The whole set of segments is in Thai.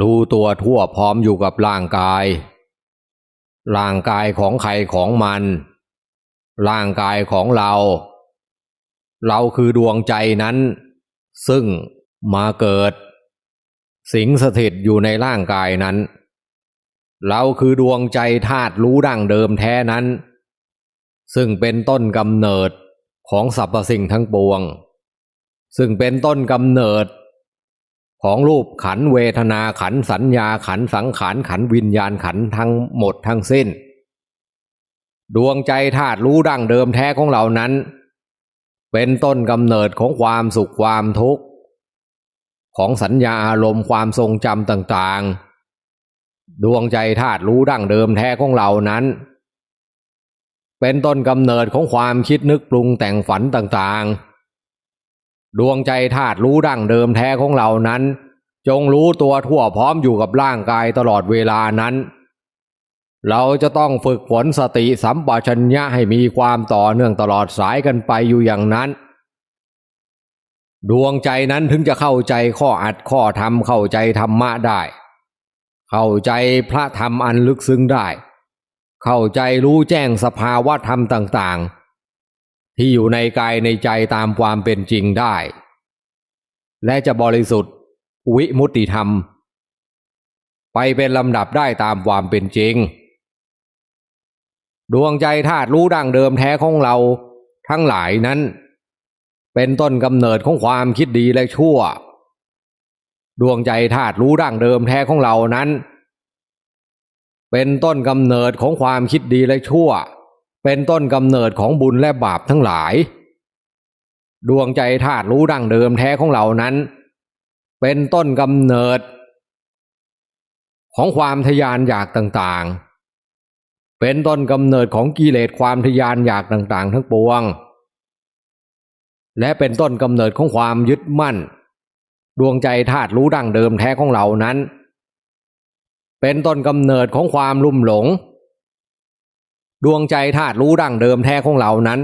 รู้ตัวทั่วพร้อมอยู่กับร่างกาย ร่างกายของใครของมัน ร่างกายของเรา เราคือดวงใจนั้น ซึ่งมาเกิด สิงสถิตอยู่ในร่างกายนั้น เราคือดวงใจธาตุรู้ดั้งเดิมแท้นั้น ซึ่งเป็นต้นกำเนิดของสรรพสิ่งทั้งปวง ซึ่งเป็นต้นกำเนิด ของรูปขันเวทนาขันสัญญาขันสังขารขันวิญญาณขันทั้งหมดทั้งสิ้น ดวงใจธาตุรู้ดั้งเดิมแท้ของเรานั้น เป็นต้นกำเนิดของความสุขความทุกข์ของสัญญาอารมณ์ความทรงจำต่างๆ ดวงใจธาตุรู้ดั้งเดิมแท้ของเรานั้น เป็นต้นกำเนิดของความคิดนึกปรุงแต่งฝันต่างๆ ดวงใจธาตุรู้ดั้งเดิมแท้ของเรานั้น จงรู้ตัวทั่วพร้อมอยู่กับร่างกายตลอดเวลานั้น เราจะต้องฝึกฝนสติสัมปชัญญะให้มีความต่อเนื่องตลอดสายกันไปอยู่อย่างนั้น ดวงใจนั้นถึงจะเข้าใจข้ออัดข้อธรรมเข้าใจธรรมะได้ เข้าใจพระธรรมอันลึกซึ้งได้ เข้าใจรู้แจ้งสภาวะธรรมต่างๆ ที่อยู่ในกายในใจตามความเป็นจริงได้ และจะบริสุทธิ์วิมุตติธรรม ไปเป็นลำดับได้ตามความเป็นจริง ดวงใจธาตุรู้ดั้งเดิมแท้ของเราทั้งหลายนั้น เป็นต้นกำเนิดของความคิดดีและชั่ว ดวงใจธาตุรู้ดั้งเดิมแท้ของเรานั้น เป็นต้นกำเนิดของความคิดดีและชั่ว เป็นต้นกำเนิดของบุญและบาปทั้งหลาย ดวงใจธาตุรู้ดั้งเดิมแท้ของเรานั้น เป็นต้นกำเนิด ของความทยานอยากต่างๆ เป็นต้นกำเนิดของกิเลสความทยานอยากต่างๆ ทั้งปวง และเป็นต้นกำเนิดของความยึดมั่น ดวงใจธาตุรู้ดั้งเดิมแท้ของเรานั้น เป็นต้นกำเนิดของความลุ่มหลง ดวงใจธาตุรู้ดั้งเดิมแท้ของเรานั้น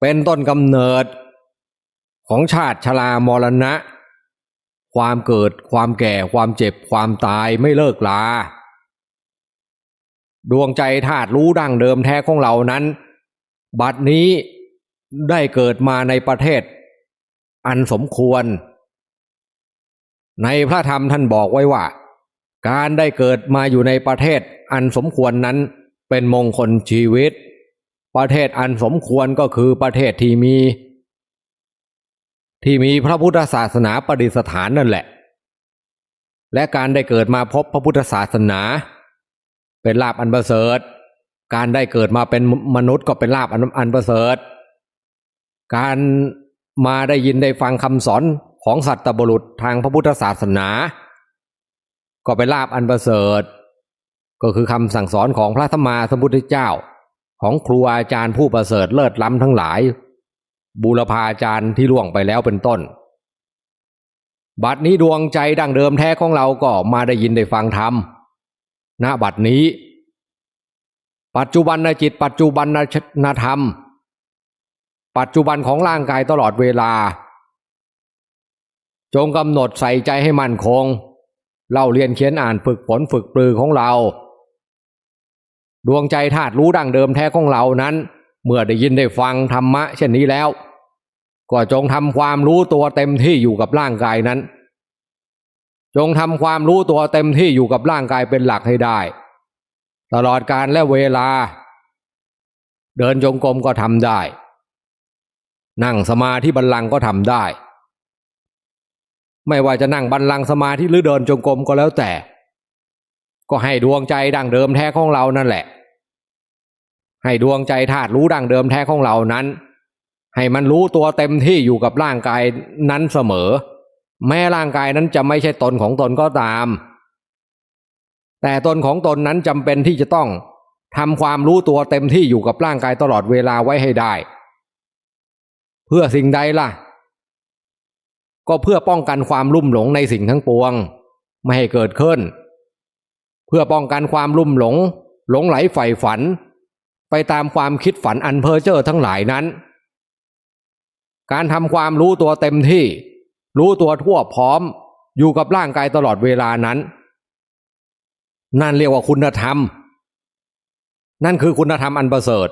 เป็นต้นกำเนิดของชาติชรามรณะ ความเกิดความแก่ความเจ็บความตายไม่เลิกลา ดวงใจธาตุรู้ดั้งเดิมแท้ของเรานั้น บัดนี้ได้เกิดมาในประเทศ อันสมควร ในพระธรรมท่านบอกไว้ว่า การได้เกิดมาอยู่ในประเทศอันสมควรนั้น เป็นมงคลชีวิต ประเทศอันสมควรก็คือประเทศที่มี ที่มีพระพุทธศาสนาประดิษฐานนั่นแหละ และการได้เกิดมาพบพระพุทธศาสนา เป็นลาบอันประเสริฐ การได้เกิดมาเป็นมนุษย์ก็เป็นลาบอันประเสริฐ การมาได้ยินได้ฟังคำสอนของสัตบุรุษทางพระพุทธศาสนา ก็เป็นลาบอันประเสริฐ ก็คือคำสั่งสอนของพระธรรมาสมพุทธเจ้า ของครูอาจารย์ผู้ประเสริฐเลิศล้ำทั้งหลาย บูรพาจารย์ที่ล่วงไปแล้วเป็นต้น บัดนี้ดวงใจดั้งเดิมแท้ของเราก็มาได้ยินได้ฟังธรรมณบัดนี้ ปัจจุบันนจิต ปัจจุบันนธรรม ปัจจุบันของร่างกายตลอดเวลา จงกำหนดใส่ใจให้มั่นคงเล่าเรียนเขียนอ่านฝึกฝนฝึกปรือของเรา ดวงใจธาตุรู้ดั้งเดิมแท้ของเรานั้น เมื่อได้ยินได้ฟังธรรมะ เช่นนี้แล้ว ก็จงทำความรู้ตัวเต็มที่อยู่กับร่างกายนั้น จงทำความรู้ตัวเต็มที่อยู่กับร่างกายเป็นหลักให้ได้ ตลอดการและเวลา เดินจงกรมก็ทำได้ นั่งสมาธิบัลลังก์ก็ทำได้ ไม่ว่าจะนั่งบัลลังก์สมาธิหรือเดินจงกรมก็แล้วแต่ก็ให้ดวงใจดั้งเดิมแท้ของเรานั่นแหละ ให้ดวงใจธาตุรู้ดั้งเดิมแท้ของเรานั้น ให้มันรู้ตัวเต็มที่อยู่กับร่างกายนั้นเสมอ แม้ร่างกายนั้นจะไม่ใช่ตนของตนก็ตาม แต่ตนของตนนั้นจำเป็นที่จะต้องทำความรู้ตัวเต็มที่อยู่กับร่างกายตลอดเวลาไว้ให้ได้ เพื่อสิ่งใดล่ะ ก็เพื่อป้องกันความลุ่มหลงในสิ่งทั้งปวง ไม่ให้เกิดขึ้น เพื่อป้องกันความลุ่มหลง หลงไหลใฝ่ฝัน ไปตามความคิดฝันอันเพ้อเจ้อทั้งหลายนั้น การทำความรู้ตัวเต็มที่ รู้ตัวทั่วพร้อม อยู่กับร่างกายตลอดเวลานั้น นั่นเรียกว่าคุณธรรม นั่นคือคุณธรรมอันประเสริฐ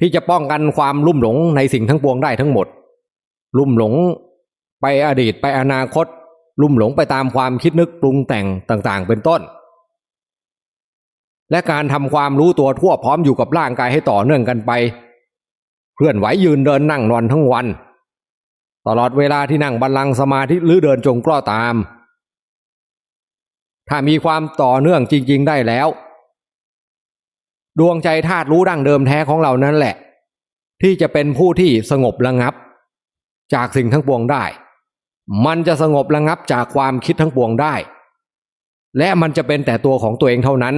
ที่จะป้องกันความลุ่มหลงในสิ่งทั้งปวงได้ทั้งหมด ลุ่มหลงไปอดีตไปอนาคต ลุ่มหลงไปตามความคิดนึกปรุงแต่งต่าง ๆ เป็นต้น และการทำความรู้ตัวทั่วพร้อมอยู่กับร่างกายให้ต่อเนื่องกันไป เคลื่อนไหวยืนเดินนั่งนอนทั้งวัน ตลอดเวลาที่นั่งบัลลังสมาธิหรือเดินจงกรอตาม ถ้ามีความต่อเนื่องจริง ๆ ได้แล้ว ดวงใจธาตุรู้ดั้งเดิมแท้ของเรานั้นแหละ ที่จะเป็นผู้ที่สงบระงับ จากสิ่งทั้งปวงได้ มันจะสงบระงับจากความคิดทั้งปวงได้ และมันจะเป็นแต่ตัวของตัวเองเท่านั้น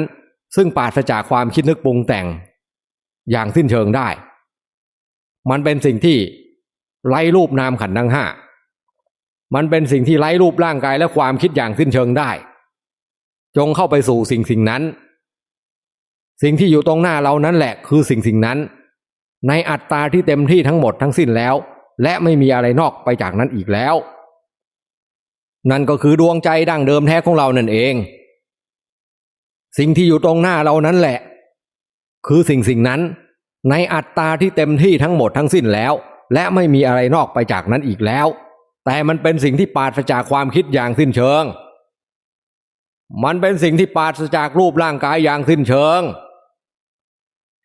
ซึ่งปราศจากความคิดนึกปรุงแต่งอย่างสิ้นเชิงได้ มันเป็นสิ่งที่ไร้รูปนามขันธ์ทั้งห้ามันเป็นสิ่งที่ไร้รูปร่างกายและความคิดอย่างสิ้นเชิงได้ จงเข้าไปสู่สิ่งสิ่งนั้น สิ่งที่อยู่ตรงหน้าเรานั้นแหละคือสิ่งสิ่งนั้น ในอัตตาที่เต็มที่ทั้งหมดทั้งสิ้นแล้ว และไม่มีอะไรนอกไปจากนั้นอีกแล้ว นั่นก็คือดวงใจดั้งเดิมแท้ของเรานั่นเอง สิ่งที่อยู่ตรงหน้าเรานั้นแหละ คือสิ่งสิ่งนั้น ในอัตตาที่เต็มที่ทั้งหมดทั้งสิ้นแล้ว และไม่มีอะไรนอกไปจากนั้นอีกแล้ว แต่มันเป็นสิ่งที่ปราศจากความคิดอย่างสิ้นเชิง มันเป็นสิ่งที่ปราศจากรูปร่างกายอย่างสิ้นเชิง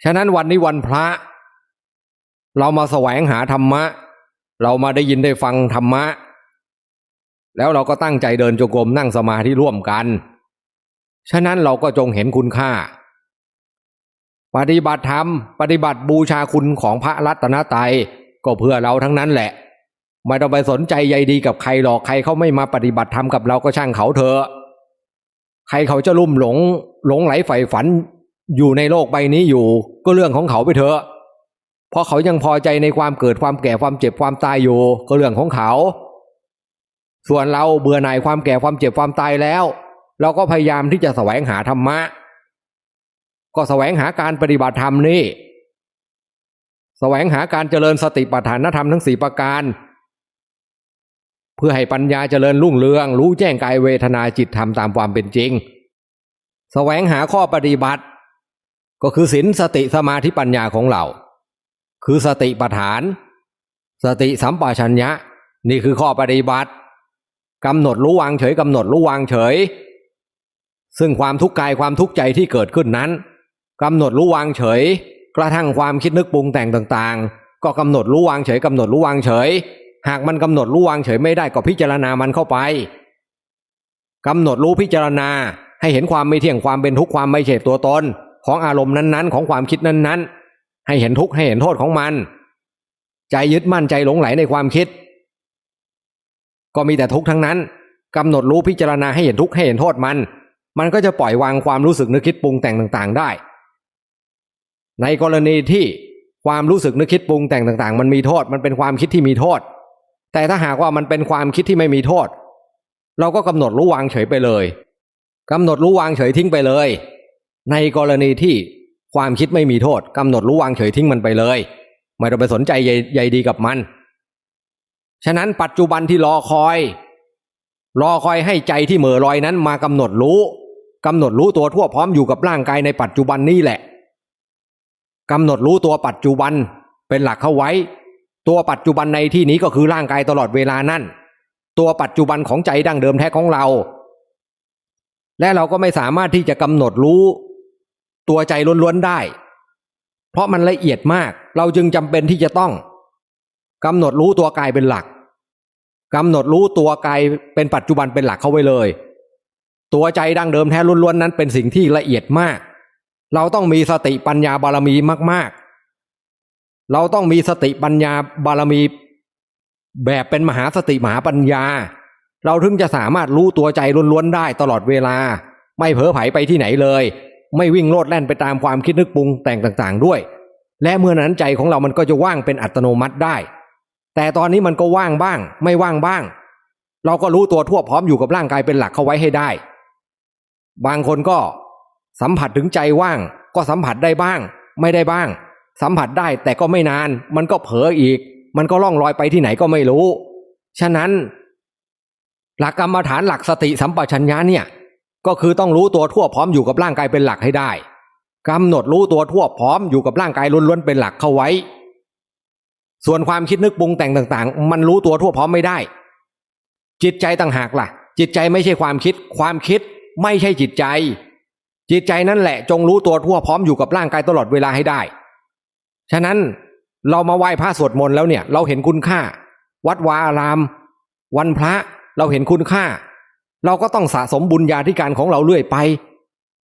ฉะนั้นวันนี้วันพระ เรามาแสวงหาธรรมะ เรามาได้ยินได้ฟังธรรมะ แล้วเราก็ตั้งใจเดินจงกรมนั่งสมาธิร่วมกัน ฉะนั้นเราก็จงเห็นคุณค่า ปฏิบัติธรรม ปฏิบัติบูชาคุณของพระรัตนตรัยก็เพื่อเราทั้งนั้นแหละ ไม่ต้องไปสนใจใยดีกับใครหรอกใครเขาไม่มาปฏิบัติธรรมกับเราก็ช่างเขาเถอะใครเขาจะลุ่มหลงหลงไหลใฝ่ฝันอยู่ในโลกใบนี้อยู่ ก็เรื่องของเขาไปเถอะเพราะเขายังพอใจในความเกิดความแก่ความเจ็บความตายอยู่ ก็เรื่องของเขา ส่วนเราเบื่อหน่ายความแก่ความเจ็บความตายแล้ว เราก็พยายามที่จะแสวงหาธรรมะ ก็แสวงหาการปฏิบัติธรรมนี่แสวงหาการเจริญสติปัฏฐานธรรมทั้งสี่ประการ เพื่อให้ปัญญาเจริญรุ่งเรือง รู้แจ้งกายเวทนาจิตธรรมตามความเป็นจริง แสวงหาข้อปฏิบัติ ก็คือศีลสติสมาธิปัญญาของเรา คือสติปัฏฐาน สติสัมปชัญญะ นี่คือข้อปฏิบัติกำหนดรู้วางเฉยกำหนดรู้วางเฉย ซึ่งความทุกข์กายความทุกข์ใจที่เกิดขึ้นนั้นกำหนดรู้วางเฉย กระทั่งความคิดนึกปรุงแต่งต่างๆ ก็กำหนดรู้วางเฉยกำหนดรู้วางเฉย หากมันกำหนดรู้วางเฉยไม่ได้ก็พิจารณามันเข้าไปกำหนดรู้พิจารณาให้เห็นความไม่เที่ยงความเป็นทุกข์ความไม่ใช่ตัวตน ของอารมณ์นั้นๆ ของความคิดนั้นๆ ให้เห็นทุกข์ให้เห็นโทษของมัน ใจยึดมั่นใจหลงไหลในความคิด ก็มีแต่ทุกข์ทั้งนั้นกำหนดรู้พิจารณาให้เห็นทุกข์ให้เห็นโทษมัน มันก็จะปล่อยวางความรู้สึกนึกคิดปรุงแต่งต่างๆได้ ในกรณีที่ความรู้สึกนึกคิดปรุงแต่งต่างๆ มันมีโทษ มันเป็นความคิดที่มีโทษ แต่ถ้าหากว่ามันเป็นความคิดที่ไม่มีโทษ เราก็กำหนดรู้วางเฉยไปเลยกำหนดรู้วางเฉยทิ้งไปเลย ในกรณีที่ความคิดไม่มีโทษกำหนดรู้วางเฉยทิ้งมันไปเลย ไม่ต้องไปสนใจใยใยดีกับมัน ฉะนั้นปัจจุบันที่รอคอย รอคอยให้ใจที่เหม่อลอยนั้นมากำหนดรู้ กำหนดรู้ตัวทั่วพร้อมอยู่กับร่างกายในปัจจุบันนี่แหละกำหนดรู้ตัวปัจจุบันเป็นหลักเข้าไว้ ตัวปัจจุบันในที่นี้ก็คือร่างกายตลอดเวลานั่น ตัวปัจจุบันของใจดั้งเดิมแท้ของเรา และเราก็ไม่สามารถที่จะกำหนดรู้ ตัวใจล้วนๆได้ เพราะมันละเอียดมาก เราจึงจำเป็นที่จะต้องกำหนดรู้ตัวกายเป็นหลักกำหนดรู้ตัวกายเป็นปัจจุบันเป็นหลักเข้าไว้เลย ตัวใจดั้งเดิมแท้ล้วนๆนั้นเป็นสิ่งที่ละเอียดมาก เราต้องมีสติปัญญาบารมีมาก ๆ เราต้องมีสติปัญญาบารมี แบบเป็นมหาสติมหาปัญญา เราถึงจะสามารถรู้ตัวใจล้วนๆได้ตลอดเวลา ไม่เผลอไผไปที่ไหนเลย ไม่วิ่งโลดแล่นไปตามความคิดนึกปรุงแต่งต่างๆ ด้วย และเมื่อนั้นใจของเรามันก็จะว่างเป็นอัตโนมัติได้ แต่ตอนนี้มันก็ว่างบ้าง ไม่ว่างบ้าง เราก็รู้ตัวทั่วพร้อมอยู่กับร่างกายเป็นหลักเข้าไว้ให้ได้ บางคนก็สัมผัสถึงใจว่าง ก็สัมผัสได้บ้าง ไม่ได้บ้าง สัมผัสได้แต่ก็ไม่นาน มันก็เผลออีก มันก็ล่องลอยไปที่ไหนก็ไม่รู้ ฉะนั้น หลักกรรมฐานหลักสติสัมปชัญญะเนี่ย ก็คือต้องรู้ตัวทั่วพร้อมอยู่กับร่างกายเป็นหลักให้ได้กำหนดรู้ตัวทั่วพร้อมอยู่กับร่างกายล้วนๆเป็นหลักเข้าไว้ ส่วนความคิดนึกปรุงแต่งต่างๆ มันรู้ตัวทั่วพร้อมไม่ได้ จิตใจต่างหากล่ะ จิตใจไม่ใช่ความคิด ความคิด ไม่ใช่จิตใจ จิตใจนั่นแหละ จงรู้ตัวทั่วพร้อมอยู่กับร่างกายตลอดเวลาให้ได้ ฉะนั้นเรามาไหว้พระสวดมนต์แล้วเนี่ย เราเห็นคุณค่า วัดวาอาราม วันพระเราเห็นคุณค่า เราก็ต้องสะสมบุญญาธิการของเราเรื่อยไป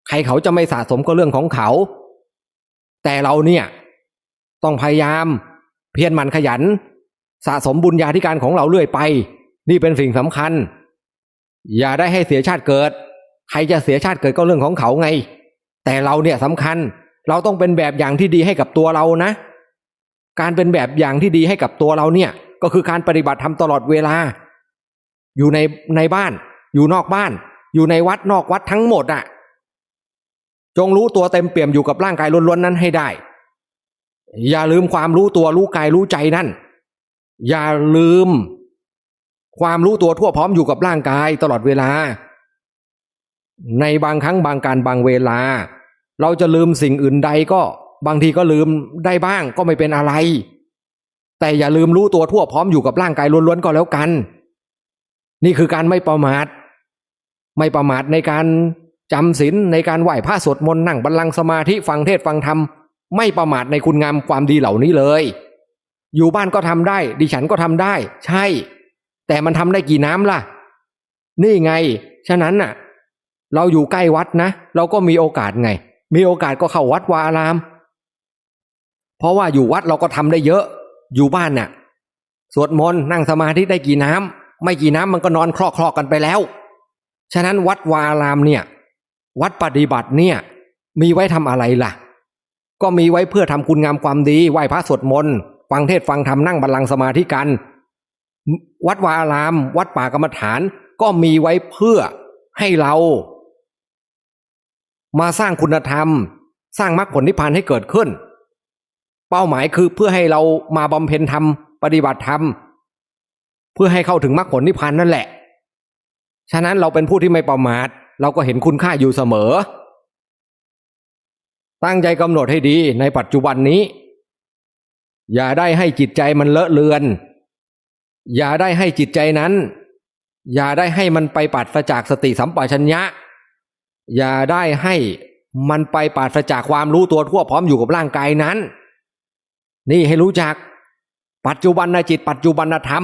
ใครเขาจะไม่สะสมก็เรื่องของเขา แต่เราเนี่ยต้องพยายาม เพียรหมั่นขยัน สะสมบุญญาธิการของเราเรื่อยไป นี่เป็นสิ่งสำคัญ อย่าได้ให้เสียชาติเกิด ใครจะเสียชาติเกิดก็เรื่องของเขาไง แต่เราเนี่ยสำคัญ เราต้องเป็นแบบอย่างที่ดีให้กับตัวเรานะ การเป็นแบบอย่างที่ดีให้กับตัวเราเนี่ย ก็คือการปฏิบัติธรรมตลอดเวลา อยู่ในในบ้าน อยู่นอกบ้าน อยู่ในวัดนอกวัดทั้งหมดอะ่ะ จงรู้ตัวเต็มเปี่ยมอยู่กับร่างกายล้วนๆนั้นให้ได้ อย่าลืมความรู้ตัวรู้กายรู้ใจนั่น อย่าลืม ความรู้ตัวทั่วพร้อมอยู่กับร่างกายตลอดเวลา ในบางครั้งบางการบางเวลา เราจะลืมสิ่งอื่นใดก็บางทีก็ลืมได้บ้างก็ไม่เป็นอะไร แต่อย่าลืมรู้ตัวทั่วพร้อมอยู่กับร่างกายล้วนๆก็แล้วกัน นี่คือการไม่ประมาท ไม่ประมาทในการจำศีลในการไหว้พระสวดมนต์นั่งบัลลังก์สมาธิฟังเทศฟังธรรมไม่ประมาทในคุณงามความดีเหล่านี้เลย อยู่บ้านก็ทำได้ ดิฉันก็ทำได้ ใช่ แต่มันทำได้กี่น้ำล่ะ นี่ไง ฉะนั้นน่ะ เราอยู่ใกล้วัดนะ เราก็มีโอกาสไง มีโอกาสก็เข้าวัดวาอาราม เพราะว่าอยู่วัดเราก็ทำได้เยอะ อยู่บ้านเน่ะสวดมนต์นั่งสมาธิได้กี่น้ำไม่กี่น้ำมันก็นอนคลอกคลอกกันไปแล้ว ฉะนั้นวัดวาอารามเนี่ย วัดปฏิบัติเนี่ย มีไว้ทำอะไรล่ะ ก็มีไว้เพื่อทำคุณงามความดีไหว้พระสวดมนต์ฟังเทศน์ฟังธรรมนั่งบัลลังก์สมาธิกัน วัดวาอาราม วัดป่ากรรมฐานก็มีไว้เพื่อให้เรา มาสร้างคุณธรรม สร้างมรรคผลนิพพานให้เกิดขึ้น เป้าหมายคือเพื่อให้เรามาบำเพ็ญธรรมปฏิบัติธรรมเพื่อให้เข้าถึงมรรคผลนิพพานนั่นแหละ ฉะนั้นเราเป็นผู้ที่ไม่ประมาท เราก็เห็นคุณค่าอยู่เสมอ ตั้งใจกำหนดให้ดีในปัจจุบันนี้ อย่าได้ให้จิตใจมันเลอะเลือน อย่าได้ให้จิตใจนั้น อย่าได้ให้มันไปปราจากสติสัมปชัญญะ อย่าได้ให้มันไปปราศจากความรู้ตัวทั่วพร้อมอยู่กับร่างกายนั้น นี่ให้รู้จัก ปัจจุบันจิต ปัจจุบันธรรม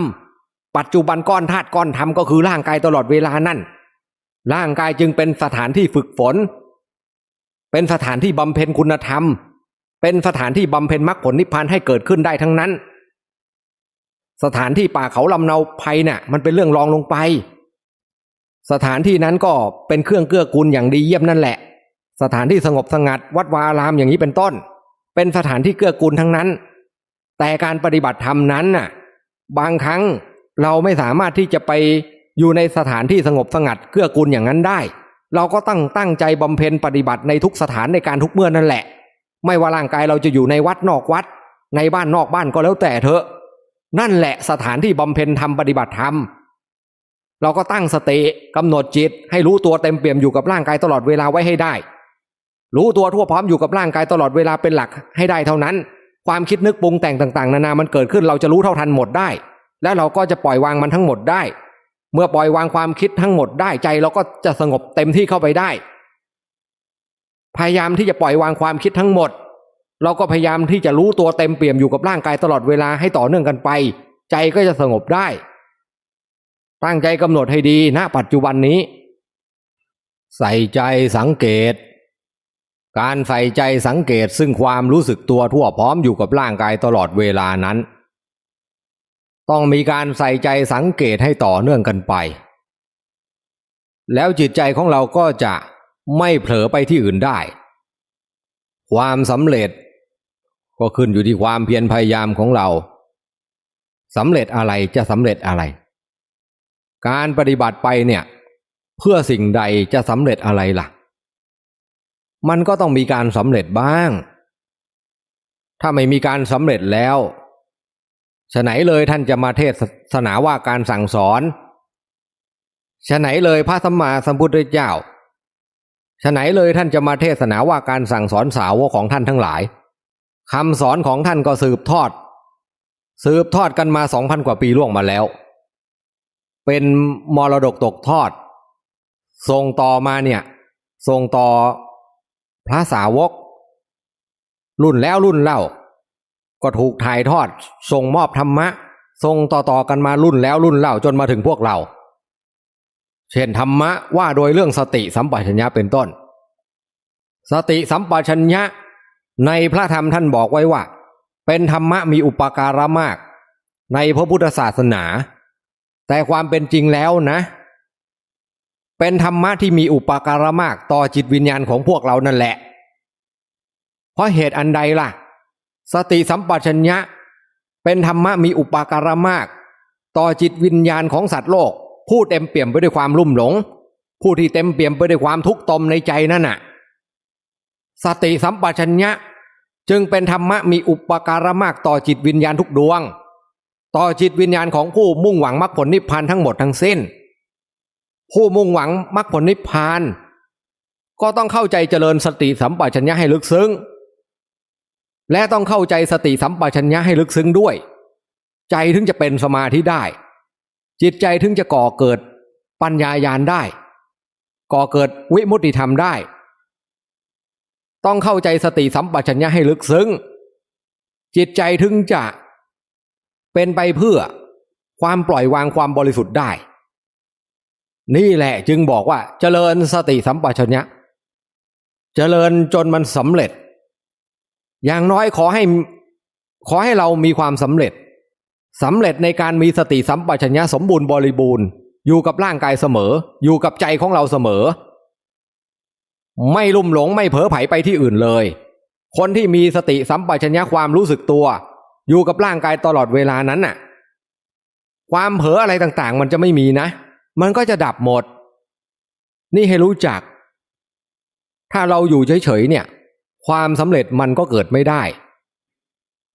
ปัจจุบันก้อนธาตุก้อนธรรมก็คือร่างกายตลอดเวลานั่น ร่างกายจึงเป็นสถานที่ฝึกฝน เป็นสถานที่บำเพ็ญคุณธรรม เป็นสถานที่บำเพ็ญมรรคผลนิพพานให้เกิดขึ้นได้ทั้งนั้น สถานที่ป่าเขาลำเนาภัยน่ะมันเป็นเรื่องรองลงไป สถานที่นั้นก็เป็นเครื่องเกื้อกูลอย่างดีเยี่ยมนั่นแหละ สถานที่สงบสงัด วัดวาอารามอย่างนี้เป็นต้น เป็นสถานที่เกื้อกูลทั้งนั้น แต่การปฏิบัติธรรมนั้นน่ะ บางครั้งเราไม่สามารถที่จะไปอยู่ในสถานที่สงบสงัดเกื้อกูลอย่างนั้นได้ เราก็ตั้งตั้งใจบำเพ็ญปฏิบัติในทุกสถานในการทุกเมื่อนั่นแหละ ไม่ว่าร่างกายเราจะอยู่ในวัดนอกวัด ในบ้านนอกบ้านก็แล้วแต่เถอะ นั่นแหละสถานที่บำเพ็ญธรรมปฏิบัติธรรม เราก็ตั้งสติกำหนดจิต ให้รู้ตัวเต็มเปี่ยมอยู่กับร่างกายตลอดเวลาไว้ให้ได้ รู้ตัวทั่วพร้อมอยู่กับร่างกายตลอดเวลาเป็นหลักให้ได้เท่านั้น ความคิดนึกปรุงแต่งต่างๆ นานามันเกิดขึ้นเราจะรู้เท่าทันหมดได้ แล้วเราก็จะปล่อยวางมันทั้งหมดได้ เมื่อปล่อยวางความคิดทั้งหมดได้ใจเราก็จะสงบเต็มที่เข้าไปได้ พยายามที่จะปล่อยวางความคิดทั้งหมด เราก็พยายามที่จะรู้ตัวเต็มเปี่ยมอยู่กับร่างกายตลอดเวลาให้ต่อเนื่องกันไป ใจก็จะสงบได้ ตั้งใจกำหนดให้ดีณปัจจุบันนี้ ใส่ใจสังเกต การใส่ใจสังเกตซึ่งความรู้สึกตัวทั่วพร้อมอยู่กับร่างกายตลอดเวลานั้น ต้องมีการใส่ใจสังเกตให้ต่อเนื่องกันไป แล้วจิตใจของเราก็จะไม่เผลอไปที่อื่นได้ ความสำเร็จ ก็ขึ้นอยู่ที่ความเพียรพยายามของเราสำเร็จอะไรจะสำเร็จอะไร การปฏิบัติไปเนี่ยเพื่อสิ่งใดจะสำเร็จอะไรล่ะ มันก็ต้องมีการสำเร็จบ้าง ถ้าไม่มีการสำเร็จแล้วฉะไหนเลยท่านจะมาเทศนาว่าการสั่งสอนฉะไหนเลยพระสัมมาสัมพุทธเจ้าฉะไหนเลยท่านจะมาเทศนาว่าการสั่งสอนสาวกของท่านทั้งหลายคำสอนของท่านก็สืบทอด สืบทอดกันมาสองพันกว่าปีล่วงมาแล้ว เป็นมรดกตกทอด ส่งต่อมาเนี่ยส่งต่อพระสาวก รุ่นแล้วรุ่นเล่า ก็ถูกถ่ายทอด ส่งมอบธรรมะส่งต่อๆกันมารุ่นแล้วรุ่นเล่าจนมาถึงพวกเรา เช่นธรรมะว่าโดยเรื่องสติสัมปชัญญะเป็นต้น สติสัมปชัญญะในพระธรรมท่านบอกไว้ว่า เป็นธรรมะมีอุปการะมาก ในพระพุทธศาสนา แต่ความเป็นจริงแล้วนะ เป็นธรรมะที่มีอุปการะมากต่อจิตวิญญาณของพวกเรานั่นแหละ เพราะเหตุอันใดล่ะ สติสัมปชัญญะ เป็นธรรมะมีอุปการะมาก ต่อจิตวิญญาณของสัตว์โลก ผู้เต็มเปี่ยมไปด้วยความลุ่มหลง ผู้ที่เต็มเปี่ยมไปด้วยความทุกข์ตมในใจนั่นน่ะ สติสัมปชัญญะจึงเป็นธรรมะมีอุปการะมากต่อจิตวิญญาณทุกดวง ต่อจิตวิญญาณของผู้มุ่งหวังมรรคผลนิพพานทั้งหมดทั้งสิ้น ผู้มุ่งหวังมรรคผลนิพพาน ก็ต้องเข้าใจเจริญสติสัมปชัญญะให้ลึกซึ้ง และต้องเข้าใจสติสัมปชัญญะให้ลึกซึ้งด้วย ใจถึงจะเป็นสมาธิได้ จิตใจถึงจะก่อเกิดปัญญายาณได้ ก่อเกิดวิมุตติธรรมได้ ต้องเข้าใจสติสัมปชัญญะให้ลึกซึ้ง จิตใจถึงจะ เป็นไปเพื่อความปล่อยวางความบริสุทธิ์ได้ นี่แหละจึงบอกว่าเจริญสติสัมปชัญญะ เจริญจนมันสำเร็จ อย่างน้อยขอให้ขอให้เรามีความสำเร็จสำเร็จในการมีสติสัมปชัญญะสมบูรณ์บริบูรณ์ อยู่กับร่างกายเสมอ อยู่กับใจของเราเสมอ ไม่ลุ่มหลงไม่เผลอไผไปที่อื่นเลย คนที่มีสติสัมปชัญญะความรู้สึกตัว อยู่กับร่างกายตลอดเวลานั้นน่ะ ความเผลออะไรต่างๆ มันจะไม่มีนะ มันก็จะดับหมด นี่ให้รู้จัก ถ้าเราอยู่เฉยๆเนี่ย ความสำเร็จมันก็เกิดไม่ได้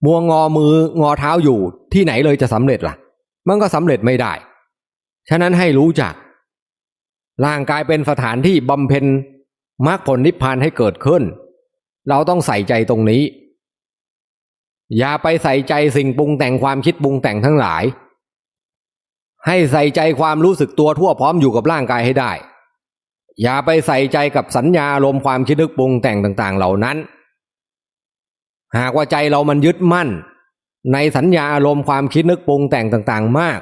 มัวงอมืองอเท้าอยู่ที่ไหนเลยจะสำเร็จล่ะ มันก็สำเร็จไม่ได้ ฉะนั้นให้รู้จัก ร่างกายเป็นสถานที่บำเพ็ญมรรคผลนิพพานให้เกิดขึ้น เราต้องใส่ใจตรงนี้ อย่าไปใส่ใจสิ่งปรุงแต่งความคิดปรุงแต่งทั้งหลาย ให้ใส่ใจความรู้สึกตัวทั่วพร้อมอยู่กับร่างกายให้ได้ อย่าไปใส่ใจกับสัญญาอารมณ์ความคิดนึกปรุงแต่งต่าง ๆ เหล่านั้น หากว่าใจเรามันยึดมั่น ในสัญญาอารมณ์ความคิดนึกปรุงแต่งต่าง ๆ มาก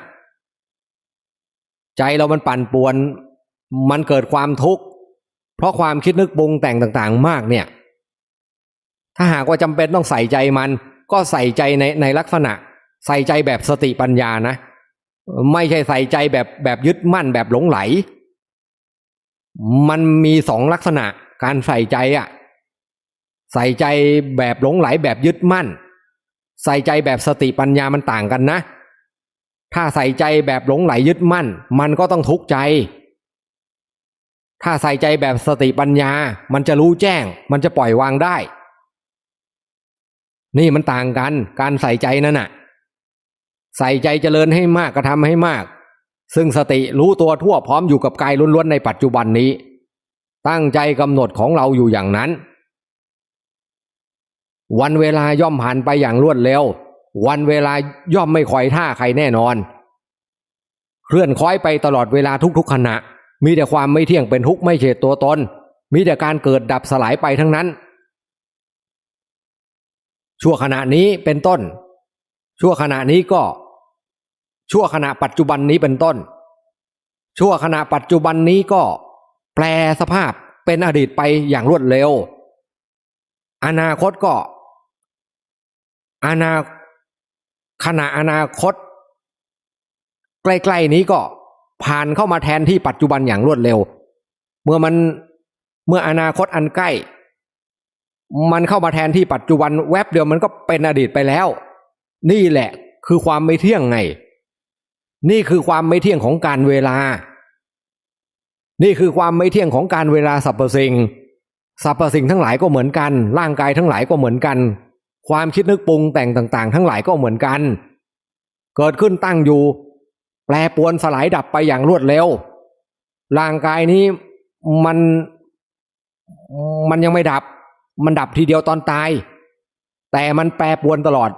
ใจเรามันปั่นป่วน มันเกิดความทุกข์เพราะความคิดนึกปรุงแต่งต่าง ๆ มากเนี่ย ถ้าหากว่าจำเป็นต้องใส่ใจมัน ก็ใส่ใจในในลักษณะ ใส่ใจแบบสติปัญญานะ ไม่ใช่ใส่ใจแบบแบบยึดมั่นแบบหลงไหล มันมีสองลักษณะการใส่ใจอะใส่ใจแบบหลงไหลแบบยึดมั่น ใส่ใจแบบสติปัญญามันต่างกันนะ ถ้าใส่ใจแบบหลงไหลยึดมั่น มันก็ต้องทุกข์ใจ ถ้าใส่ใจแบบสติปัญญา มันจะรู้แจ้ง มันจะปล่อยวางได้ นี่มันต่างกัน การใส่ใจนั่นน่ะ ใส่ใจเจริญให้มากกระทำให้มาก ซึ่งสติรู้ตัวทั่วพร้อมอยู่กับกายล้วนๆในปัจจุบันนี้ ตั้งใจกำหนดของเราอยู่อย่างนั้น วันเวลาย่อมผ่านไปอย่างรวดเร็ว วันเวลาย่อมไม่คอยท่าใครแน่นอน เคลื่อนคล้อยไปตลอดเวลาทุกๆขณะ มีแต่ความไม่เที่ยงเป็นทุกข์ไม่ใช่ตัวตน มีแต่การเกิดดับสลายไปทั้งนั้น ชั่วขณะนี้เป็นต้น ชั่วขณะนี้ก็ ชั่วขณะปัจจุบันนี้เป็นต้น ชั่วขณะปัจจุบันนี้ก็ แปลสภาพเป็นอดีตไปอย่างรวดเร็ว อนาคตก็อนาขณะอนาคต ใกล้ๆนี้ก็ผ่านเข้ามาแทนที่ปัจจุบันอย่างรวดเร็ว เมื่อมันเมื่ออนาคตอันใกล้ มันเข้ามาแทนที่ปัจจุบันแวบเดียวมันก็เป็นอดีตไปแล้ว นี่แหละคือความไม่เที่ยงไง นี่คือความไม่เที่ยงของการเวลา นี่คือความไม่เที่ยงของการเวลาสรรพสิ่งสรรพสิ่งทั้งหลายก็เหมือนกัน ร่างกายทั้งหลายก็เหมือนกัน ความคิดนึกปรุงแต่งต่าง ๆ ทั้งหลายก็เหมือนกัน เกิดขึ้นตั้งอยู่ แปรปรวนสลายดับไปอย่างรวดเร็ว ร่างกายนี้มันมันยังไม่ดับ มันดับทีเดียวตอนตาย แต่มันแปรปรวนตลอด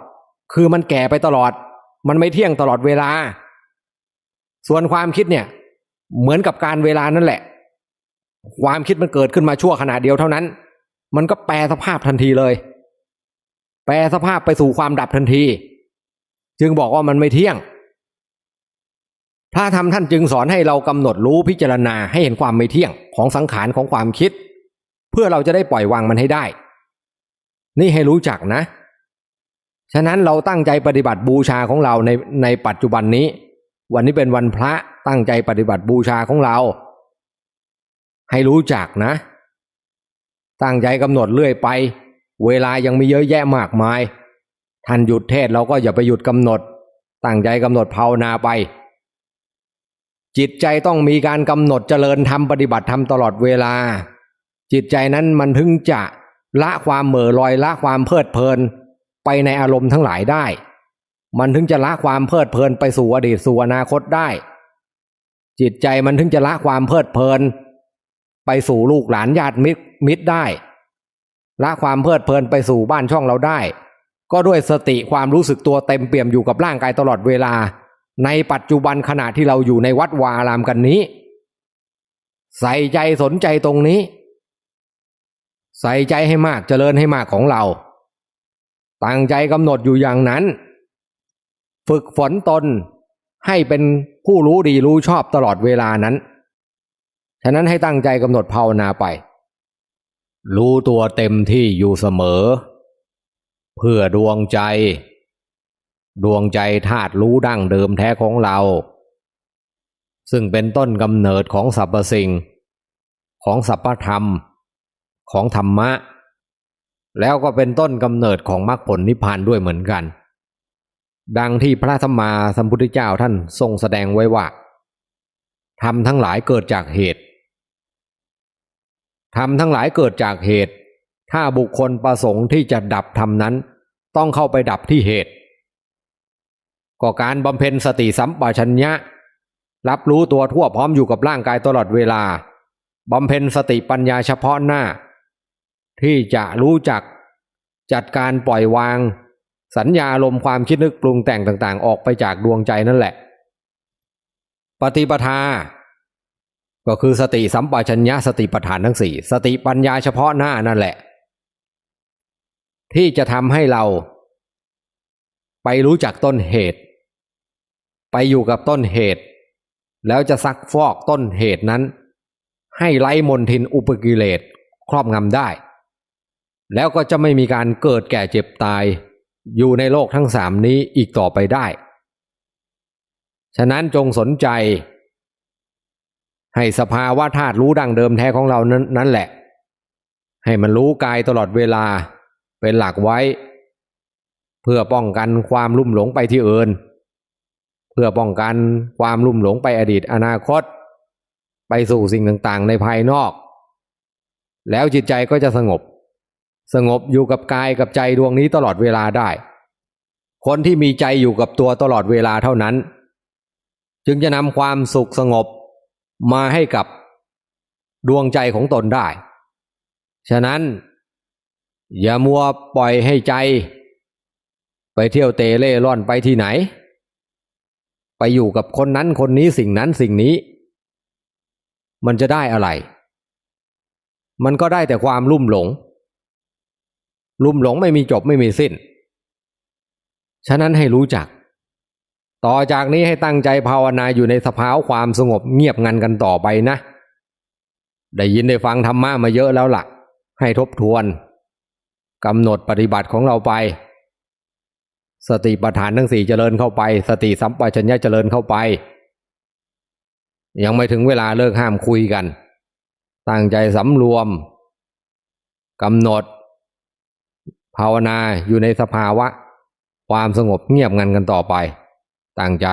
คือมันแก่ไปตลอด มันไม่เที่ยงตลอดเวลา ส่วนความคิดเนี่ย เหมือนกับการเวลานั่นแหละ ความคิดมันเกิดขึ้นมาชั่วขณะเดียวเท่านั้น มันก็แปลสภาพทันทีเลย แปลสภาพไปสู่ความดับทันที จึงบอกว่ามันไม่เที่ยงพระธรรมท่านจึงสอนให้เรากำหนดรู้พิจารณาให้เห็นความไม่เที่ยงของสังขารของความคิด พื่อเราจะได้ปล่อยวางมันให้ได้ นี่ให้รู้จักนะ ฉะนั้นเราตั้งใจปฏิบัติบูชาของเราในในปัจจุบันนี้ วันนี้เป็นวันพระตั้งใจปฏิบัติบูชาของเรา ให้รู้จักนะ ตั้งใจกำหนดเรื่อยไป เวลายังมีเยอะแยะมากมายท่านหยุดเทศเราก็อย่าไปหยุดกำหนด ตั้งใจกำหนดภาวนาไป จิตใจต้องมีการกำหนดเจริญธรรมปฏิบัติธรรมตลอดเวลา จิตใจนั้นมันถึงจะละความเหม่อลอยละความเพลิดเพลินไปในอารมณ์ทั้งหลายได้ มันถึงจะละความเพลิดเพลินไปสู่อดีตสู่อนาคตได้ จิตใจมันถึงจะละความเพลิดเพลิน ไปสู่ลูกหลานญาติมิตรมิตรได้ ละความเพลิดเพลินไปสู่บ้านช่องเราได้ ก็ด้วยสติความรู้สึกตัวเต็มเปี่ยมอยู่กับร่างกายตลอดเวลา ในปัจจุบันขณะที่เราอยู่ในวัดวาอารามกันนี้ ใส่ใจสนใจตรงนี้ ใส่ใจให้มากเจริญให้มากของเราตั้งใจกำหนดอยู่อย่างนั้น ฝึกฝนตนให้เป็นผู้รู้ดีรู้ชอบตลอดเวลานั้น ฉะนั้นให้ตั้งใจกำหนดภาวนาไป รู้ตัวเต็มที่อยู่เสมอ เพื่อดวงใจ ดวงใจธาตุรู้ดั้งเดิมแท้ของเรา ซึ่งเป็นต้นกำเนิดของสรรพสิ่ง ของสรรพธรรม ของธรรมะ แล้วก็เป็นต้นกำเนิดของมรรคผลนิพพานด้วยเหมือนกัน ดังที่พระธรรมาสัมพุทธเจ้าท่านทรงแสดงไว้ว่าธรรมทั้งหลายเกิดจากเหตุธรรมทั้งหลายเกิดจากเหตุ ถ้าบุคคลประสงค์ที่จะดับธรรมนั้น ต้องเข้าไปดับที่เหตุ ก็การบำเพ็ญสติสัมปชัญญะ รับรู้ตัวทั่วพร้อมอยู่กับร่างกายตลอดเวลาบำเพ็ญสติปัญญาเฉพาะหน้า ที่จะรู้จักจัดการปล่อยวาง สัญญาลมความคิดนึกปรุงแต่งต่างๆ ออกไปจากดวงใจนั่นแหละ ปฏิปทา ก็คือสติสัมปชัญญะสติปัฏฐานทั้งสี่สติปัญญาเฉพาะหน้านั่นแหละ ที่จะทำให้เรา ไปรู้จักต้นเหตุ ไปอยู่กับต้นเหตุ แล้วจะซักฟอกต้นเหตุนั้น ให้ไร้มนทินอุปกิเลสครอบงำได้ แล้วก็จะไม่มีการเกิดแก่เจ็บตาย อยู่ในโลกทั้งสามนี้อีกต่อไปได้ ฉะนั้นจงสนใจ ให้สภาวะธาตุรู้ดังเดิมแท้ของเรานั้นนั่นแหละ ให้มันรู้กายตลอดเวลาเป็นหลักไว้ เพื่อป้องกันความลุ่มหลงไปที่อื่น เพื่อป้องกันความลุ่มหลงไปอดีตอนาคต ไปสู่สิ่งต่างๆ ในภายนอก แล้วจิตใจก็จะสงบ สงบอยู่กับกายกับใจดวงนี้ตลอดเวลาได้ คนที่มีใจอยู่กับตัวตลอดเวลาเท่านั้น จึงจะนำความสุขสงบมาให้กับดวงใจของตนได้ ฉะนั้น อย่ามัวปล่อยให้ใจ ไปเที่ยวเตะเล่ร่อนไปที่ไหน ไปอยู่กับคนนั้นคนนี้สิ่งนั้นสิ่งนี้ มันจะได้อะไร มันก็ได้แต่ความลุ่มหลง ลุ่มหลงไม่มีจบไม่มีสิ้น ฉะนั้นให้รู้จัก ต่อจากนี้ให้ตั้งใจภาวนาอยู่ในสภาวะความสงบเงียบงันกันต่อไปนะ ได้ยินได้ฟังธรรมะมาเยอะแล้วละ่ะ ให้ทบทวนกำหนดปฏิบัติของเราไป สติปัฏฐานทั้งสี่เจริญเข้าไป สติสัมปชัญญะเจริญเข้าไป ยังไม่ถึงเวลาเลิกห้ามคุยกัน ตั้งใจสำรวมกำหนด ภาวนาอยู่ในสภาวะ ความสงบเงียบงันกันต่อไป ตั้งใจ